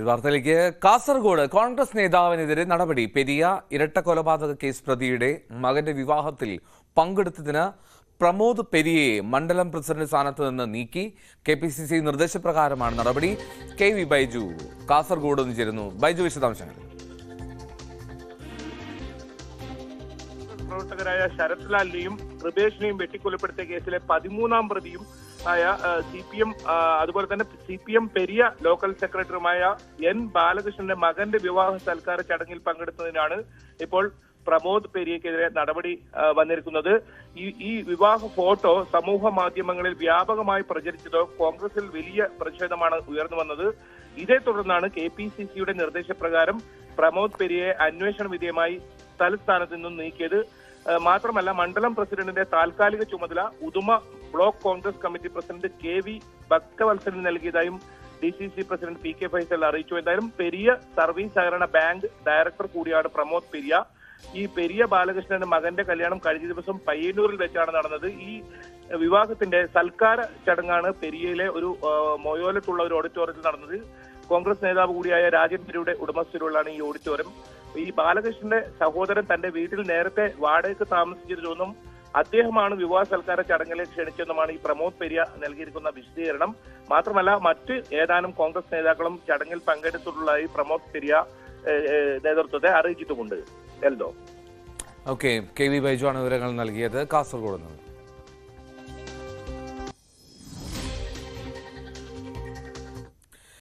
വാർത്തയിലേക്ക്. കാസർഗോഡ് കോൺഗ്രസ് നേതാവിനെതിരെ നടപടി. പെരിയ ഇരട്ട കൊലപാതക കേസ് പ്രതിയുടെ മകന്റെ വിവാഹത്തിൽ പങ്കെടുത്തതിന് പ്രമോദ് പെരിയയെ മണ്ഡലം പ്രസിഡന്റ് സ്ഥാനത്ത് നിന്ന് നീക്കി. കെ പി സി സി നിർദ്ദേശപ്രകാരമാണ് നടപടി. കെ വി ബൈജു കാസർഗോഡ് നിന്ന് ചേരുന്നു. ബൈജു വിശദാംശങ്ങൾ. പ്രവർത്തകരായ ശരത് ലാലിനെയും കൃപേഷിനെയും വെട്ടിക്കൊലപ്പെടുത്തിയ കേസിലെ പതിമൂന്നാം പ്രതിയും ആയ സി പി എം അതുപോലെ തന്നെ C P M Periya local സെക്രട്ടറിയുമായ എൻ ബാലകൃഷ്ണന്റെ മകന്റെ വിവാഹ സൽക്കാര ചടങ്ങിൽ പങ്കെടുത്തതിനാണ് ഇപ്പോൾ പ്രമോദ് പെരിയക്കെതിരെ നടപടി വന്നിരിക്കുന്നത്. ഈ ഈ വിവാഹ ഫോട്ടോ സമൂഹ മാധ്യമങ്ങളിൽ വ്യാപകമായി പ്രചരിച്ചതോ കോൺഗ്രസിൽ വലിയ പ്രതിഷേധമാണ് ഉയർന്നു വന്നത്. ഇതേ തുടർന്നാണ് കെ പി സി സിയുടെ നിർദ്ദേശപ്രകാരം പ്രമോദ് പെരിയെ അന്വേഷണ വിധേയമായി തലസ്ഥാനത്ത് നിന്നും നീക്കിയത്. മാത്രമല്ല മണ്ഡലം പ്രസിഡന്റിന്റെ താൽക്കാലിക ചുമതല Uduma block Congress committee president K V ഭക്തവത്സലിന് നൽകിയതായും D C C president P K Faisal അറിയിച്ചു. എന്തായാലും പെരിയ സർവീസ് സഹകരണ ബാങ്ക് ഡയറക്ടർ കൂടിയാണ് പ്രമോദ് പെരിയ. ഈ പെരിയ ബാലകൃഷ്ണന്റെ മകന്റെ കല്യാണം കഴിഞ്ഞ ദിവസം പയ്യന്നൂരിൽ വെച്ചാണ് നടന്നത്. ഈ വിവാഹത്തിന്റെ സൽക്കാര ചടങ്ങാണ് പെരിയയിലെ ഒരു മൊയോലത്തുള്ള ഒരു ഓഡിറ്റോറിയത്തിൽ നടന്നത്. കോൺഗ്രസ് നേതാവ് കൂടിയായ രാജൻ പെരിയുടെ ഉടമസ്ഥയിലുള്ളതാണ് ഈ ഓഡിറ്റോറിയം ഈ ബാലകൃഷ്ണന്റെ സഹോദരൻ തന്റെ വീട്ടിൽ നേരത്തെ വാടകയ്ക്ക് താമസിച്ചിരുന്നു അദ്ദേഹമാണ് വിവാഹ സൽക്കാര ചടങ്ങിലെ ക്ഷണിച്ചെന്നുമാണ് ഈ പ്രമോദ് പെരിയ നൽകിയിരിക്കുന്ന വിശദീകരണം. മാത്രമല്ല മറ്റ് ഏതാനും കോൺഗ്രസ് നേതാക്കളും ചടങ്ങിൽ പങ്കെടുത്തിട്ടുള്ളതായി പ്രമോദ് പെരിയ നേതൃത്വത്തെ അറിയിച്ചിട്ടുമുണ്ട്. Eldho. Okay K V Baiju ആണ് വിവരങ്ങൾ നൽകിയത്. കാസർഗോഡ് നിന്ന്